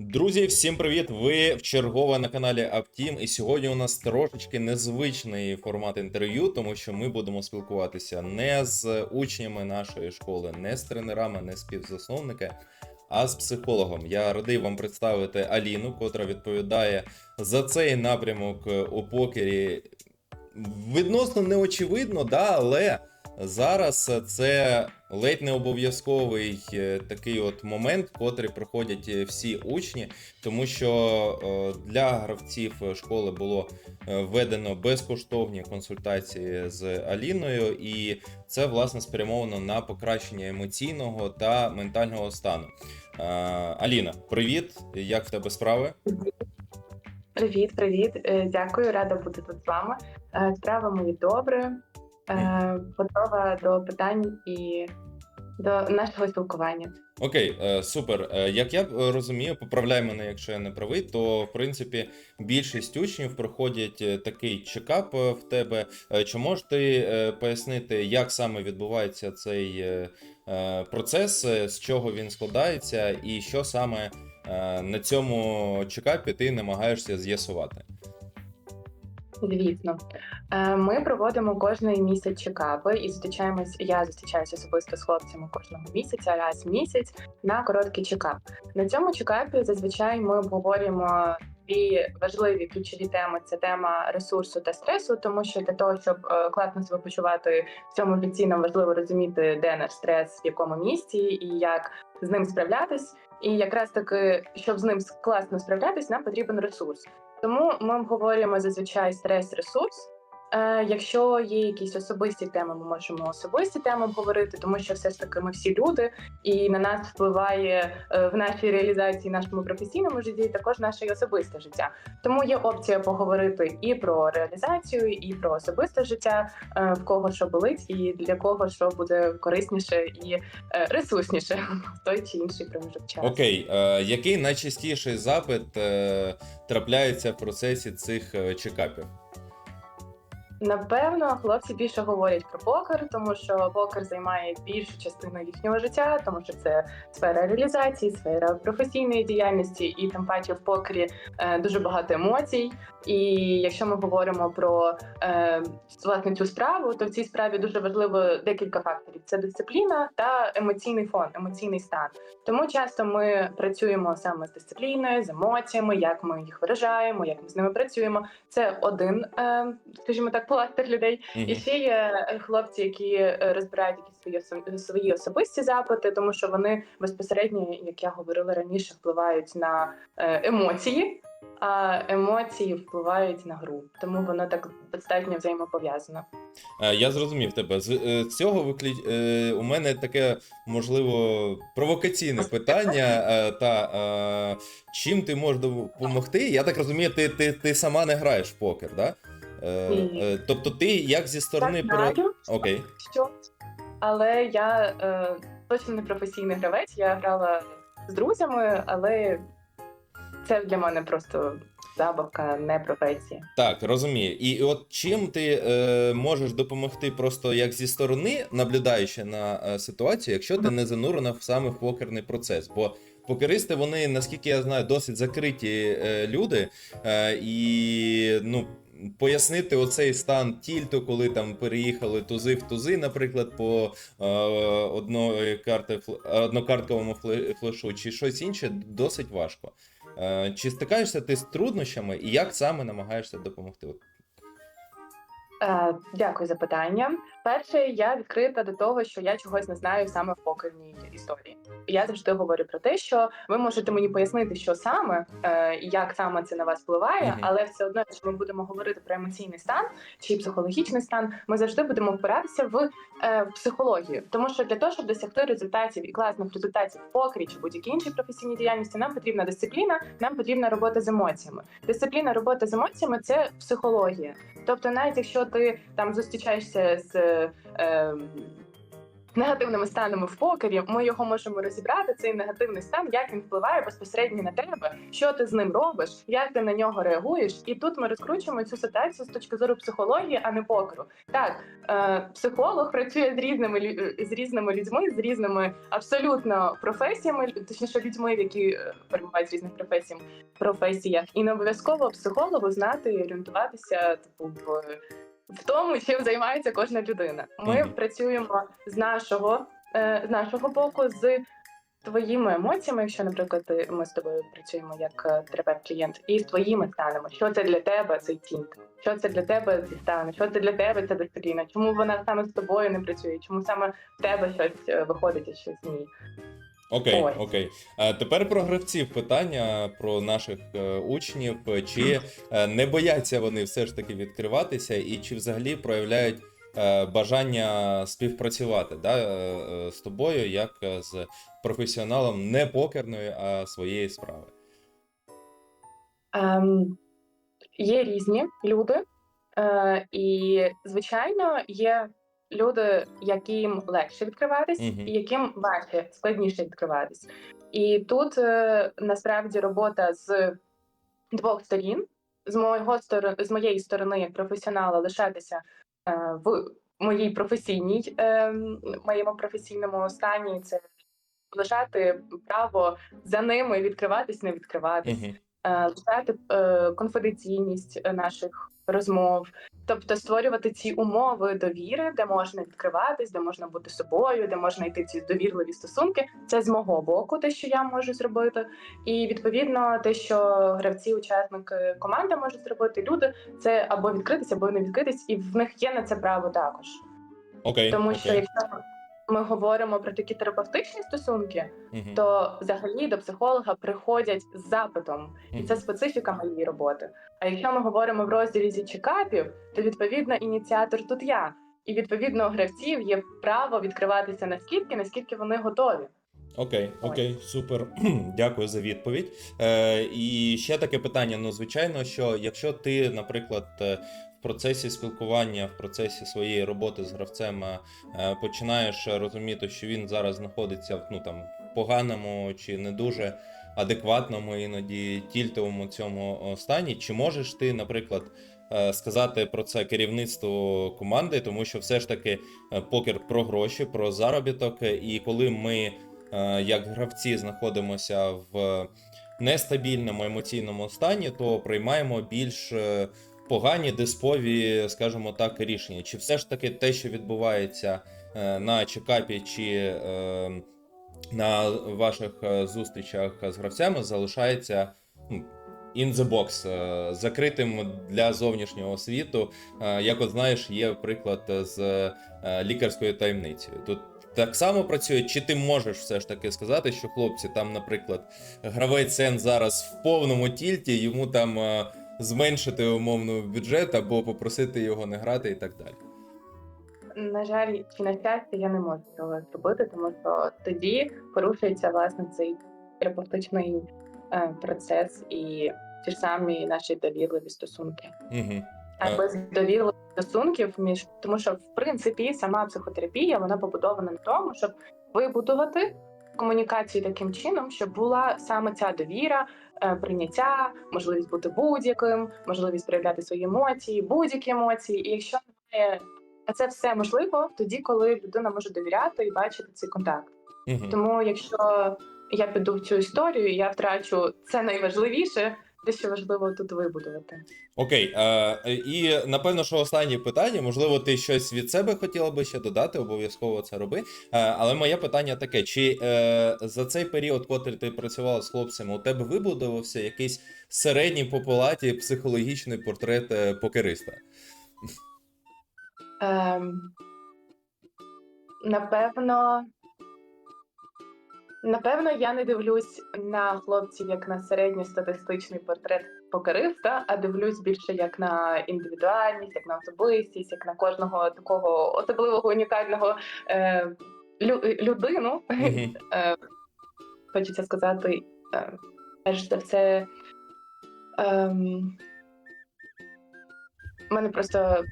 Друзі, всім привіт! Ви вчергове на каналі Apteam, і сьогодні у нас трошечки незвичний формат інтерв'ю, тому що ми будемо спілкуватися не з учнями нашої школи, не з тренерами, не з співзасновники, а з психологом. Я радий вам представити Аліну, котра відповідає за цей напрямок у покері. Відносно неочевидно, да, але зараз це ледь не обов'язковий е, такий от момент, котрий проходять е, всі учні, тому що е, для гравців школи було введено безкоштовні консультації з Аліною, і це власне спрямовано на покращення емоційного та ментального стану. Аліна, привіт! Як в тебе справи? Привіт, привіт. Дякую, рада бути тут з вами. Справи мої добре. Е, Готова до питань і до нашого спілкування. Окей, е, супер. Е, Як я е, розумію, поправляй мене, якщо я не правий, то в принципі більшість учнів проходять е, такий чекап е, в тебе. Е, Чи можеш ти е, пояснити, як саме відбувається цей е, е, процес, е, з чого він складається, і що саме е, на цьому чекапі ти намагаєшся з'ясувати? Звісно, Е, ми проводимо кожний місяць чекапи і зустрічаємось. Я зустрічаюся особисто з хлопцями кожного місяця, раз в місяць на короткий чекап. На цьому чекапі зазвичай ми обговорюємо дві важливі ключові теми: це тема ресурсу та стресу, тому що для того, щоб е, класно себе почувати в цьому віці, нам важливо розуміти, де наш стрес, в якому місці і як з ним справлятись. І якраз таки, щоб з ним класно справлятись, нам потрібен ресурс. Тому ми обговорюємо зазвичай стрес-ресурс. Е, якщо є якісь особисті теми, ми можемо особисті теми обговорити, тому що все ж таки ми всі люди, і на нас впливає е, в нашій реалізації, нашому професійному житті, також наше особисте життя. Тому є опція поговорити і про реалізацію, і про особисте життя, е, в кого що болить, і для кого що буде корисніше і е, ресурсніше в той чи інший проміжок часу. Окей, е, який найчастіший запит е, трапляється в процесі цих е, чекапів? Напевно, хлопці більше говорять про покер, тому що покер займає більшу частину їхнього життя, тому що це сфера реалізації, сфера професійної діяльності, і тим паче в покері е, дуже багато емоцій. І якщо ми говоримо про е, власне цю справу, то в цій справі дуже важливо декілька факторів: це дисципліна та емоційний фон, емоційний стан. Тому часто ми працюємо саме з дисципліною, з емоціями, як ми їх виражаємо, як ми з ними працюємо. Це один, е, скажімо так, пластир людей. Мгм. І ще є е, хлопці, які е, розбирають якісь свої свої особисті запити, тому що вони безпосередньо, як я говорила раніше, впливають на е, емоції, а емоції впливають на гру. Тому воно так достатньо взаємопов'язано. Я зрозумів тебе. З цього виклі... у мене таке можливо провокаційне питання. Та чим ти можеш допомогти? Я так розумію, ти, ти, ти сама не граєш в покер, да? Е, е, Тобто ти як зі сторони про. знаю, Окей. що але я е, точно не професійний гравець. Я грала з друзями, але це для мене просто забавка, не професія. Так, розумію. І, і от чим ти е, можеш допомогти просто як зі сторони, наблюдаючи на е, ситуацію, якщо ти не занурена в саме в покерний процес? Бо покеристи, вони, наскільки я знаю, досить закриті е, люди, е, і ну. Пояснити оцей стан тільто, коли там переїхали тузи в тузи, наприклад, по е, одної карти однокартковому флешу, чи щось інше, досить важко. Е, Чи стикаєшся ти з труднощами і як саме намагаєшся допомогти? Е, дякую за питання. Перше, я відкрита до того, що я чогось не знаю саме в покерній історії. Я завжди говорю про те, що ви можете мені пояснити, що саме е, і як саме це на вас впливає, Мгм. але все одно, якщо ми будемо говорити про емоційний стан чи психологічний стан, ми завжди будемо впиратися в, е, в психологію. Тому що для того, щоб досягти результатів і класних результатів в покері чи будь-якій іншій професійній діяльності, нам потрібна дисципліна, нам потрібна робота з емоціями. Дисципліна робота з емоціями це психологія. Тобто, навіть якщо ти там зустрічаєшся з е, негативними станами в покері, ми його можемо розібрати. Цей негативний стан, як він впливає безпосередньо на тебе, що ти з ним робиш, як ти на нього реагуєш. І тут ми розкручуємо цю ситуацію з точки зору психології, а не покеру. Так, е, психолог працює з різними лю- з різними людьми, з різними абсолютно професіями, точніше людьми, які е, перебувають з різних професій, професіях, і не обов'язково психологу знати і орієнтуватися типу в. В тому, чим займається кожна людина. Ми Мгм. працюємо з нашого, е, з нашого боку, з твоїми емоціями, якщо, наприклад, ти- ми з тобою працюємо як е, терапевт-клієнт, і з твоїми станами. Що це для тебе цей тінт? Що це для тебе ці стани? Що це для тебе ця дисципліна? Чому вона саме з тобою не працює? Чому саме в тебе щось е, виходить, а щось ні? Окей, Ось. окей. Тепер про гравців питання про наших е, учнів. Чи е, не бояться вони все ж таки відкриватися, і чи взагалі проявляють е, бажання співпрацювати да, е, е, з тобою, як е, з професіоналом не покерної, а своєї справи? Ем, є різні люди, е, і звичайно є люди, яким легше відкриватись, Мгм. і яким важче складніше відкриватись. І тут е, насправді робота з двох сторін. З моєго сторони, з моєї сторони, як професіонала, лишатися е, в моїй професійній, е, моєму професійному стані, це лишати право за ними відкриватись, не відкриватись е, лишати е, конфіденційність наших розмов, тобто створювати ці умови довіри, де можна відкриватись, де можна бути собою, де можна йти ці довірливі стосунки. Це з мого боку, те, що я можу зробити, і відповідно те, що гравці, учасники команди можуть зробити, люди це або відкритись, або не відкритись, і в них є на це право також. Окей. Тому окей. що якщо ми говоримо про такі терапевтичні стосунки, Мгм. то взагалі до психолога приходять з запитом, і це специфіка моєї роботи. А якщо ми говоримо в розділі зі чекапів, то відповідно ініціатор тут я, і відповідно у гравців є право відкриватися наскільки, наскільки вони готові. Окей, окей, супер. Дякую за відповідь. Е, і ще таке питання: ну, звичайно, що якщо ти, наприклад, е, в процесі спілкування, в процесі своєї роботи з гравцем е, починаєш розуміти, що він зараз знаходиться в ну там в поганому чи не дуже адекватному, іноді тільтовому цьому стані, чи можеш ти, наприклад, е, сказати про це керівництву команди, тому що все ж таки е, покер про гроші, про заробіток, і коли ми як гравці знаходимося в нестабільному емоційному стані, то приймаємо більш погані диспові, скажімо так, рішення. Чи все ж таки те, що відбувається е, на чекапі, чи е, на ваших е, зустрічах з гравцями, залишається ну, in the box, закритим для зовнішнього світу. Як от знаєш, є приклад з лікарською таємницею. Тут так само працює, чи ти можеш все ж таки сказати, що хлопці, там, наприклад, гравець Сен зараз в повному тільті, йому там зменшити умовно бюджет або попросити його не грати і так далі. На жаль, чи на щастя, я не можу цього зробити, тому що тоді порушується власне цей терапевтичний е, процес і ті ж самі наші довірливі стосунки. Угу. А без довірливих стосунків між тому, що в принципі сама психотерапія вона побудована на тому, щоб вибудувати комунікацію таким чином, щоб була саме ця довіра, е, прийняття, можливість бути будь-яким, можливість проявляти свої емоції, будь-які емоції. І якщо немає, а це все можливо тоді, коли людина може довіряти і бачити цей контакт. Угу. Тому якщо я піду в цю історію, я втрачу це найважливіше, те, що важливо тут вибудувати. Окей, е, і напевно, що останнє питання, можливо, ти щось від себе хотіла би ще додати, обов'язково це роби. Е, але моє питання таке: чи е, за цей період, котрий ти працювала з хлопцями, у тебе вибудувався якийсь середній по палаті психологічний портрет е, покериста? Ем, напевно, напевно, я не дивлюсь на хлопців як на середньостатистичний портрет покериста, а дивлюсь більше як на індивідуальність, як на особистість, як на кожного такого особливого унікального е, лю- людину. Е, хочеться сказати, е, перш за все. У мене просто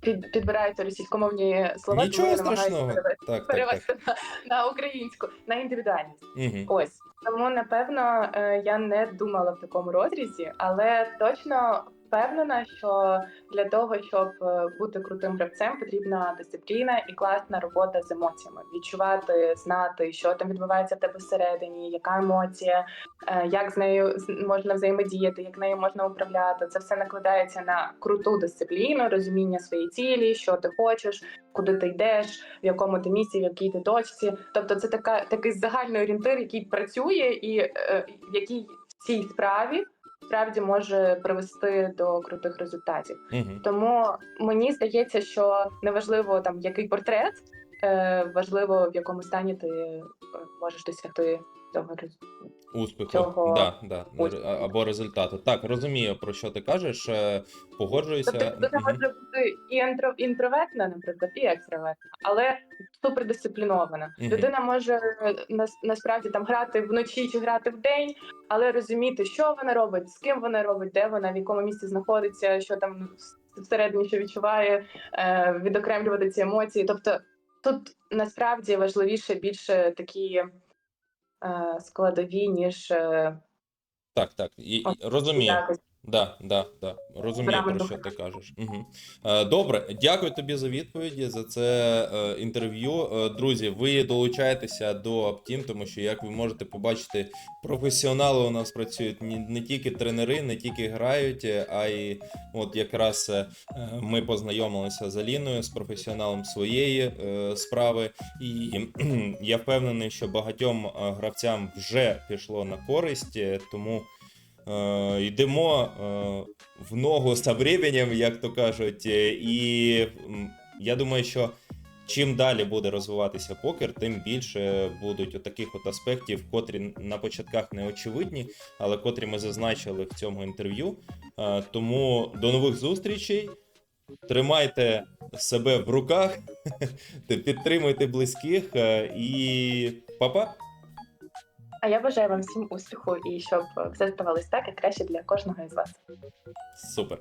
під, підбираються російськомовні слова, Нічого тому я намагаюся страшного. перевести, Так, так, так. на, на українську, на індивідуальність. Угу. Ось тому напевно е, я не думала в такому розрізі, але точно впевнена, що для того, щоб е, бути крутим гравцем, потрібна дисципліна і класна робота з емоціями. Відчувати, знати, що там відбувається в тебе всередині, яка емоція, е, як з нею можна взаємодіяти, як нею можна управляти. Це все накладається на круту дисципліну, розуміння своєї цілі, що ти хочеш, куди ти йдеш, в якому ти місці, в якій ти точці. Тобто, це така такий загальний орієнтир, який працює, і е, який в цій справі справді може привести до крутих результатів. Угу. Тому мені здається, що неважливо там який портрет, е, важливо в якому стані ти е, можеш досягти цього результату. Успіху, Цього да, да. успіху. Або результату. Так, розумію, про що ти кажеш. е, Погоджуюся. Тобто людина може бути і інтро, інтровертна, наприклад, і екстравертна, але супердисциплінована. Мгм. Людина може е, нас, насправді там грати вночі чи грати вдень, але розуміти, що вона робить, з ким вона робить, де вона, в якому місці знаходиться, що там всередині що відчуває, е, відокремлювати ці емоції. Тобто тут насправді важливіше більше такі складові, ніж е, Так, так. І, і- розумію. якось. Да, да, да. Розумію, про що ти кажеш. Угу. Добре, дякую тобі за відповіді, за це е, інтерв'ю. Е, друзі, ви долучаєтеся до Apteam, тому що, як ви можете побачити, професіонали у нас працюють не, не тільки тренери, не тільки грають, а й от якраз ми познайомилися з Аліною, з професіоналом своєї справи. І я впевнений, що багатьом гравцям вже пішло на користь, тому. Е, йдемо е, в ногу з временем, як то кажуть. е, І я думаю, що чим далі буде розвиватися покер, тим більше будуть отаких от аспектів, котрі на початках не очевидні, але котрі ми зазначили в цьому інтерв'ю. Тому до нових зустрічей. Тримайте себе в руках, підтримуйте близьких і па-па! А я бажаю вам всім успіху і щоб все ставалось так, як краще для кожного із вас. Супер!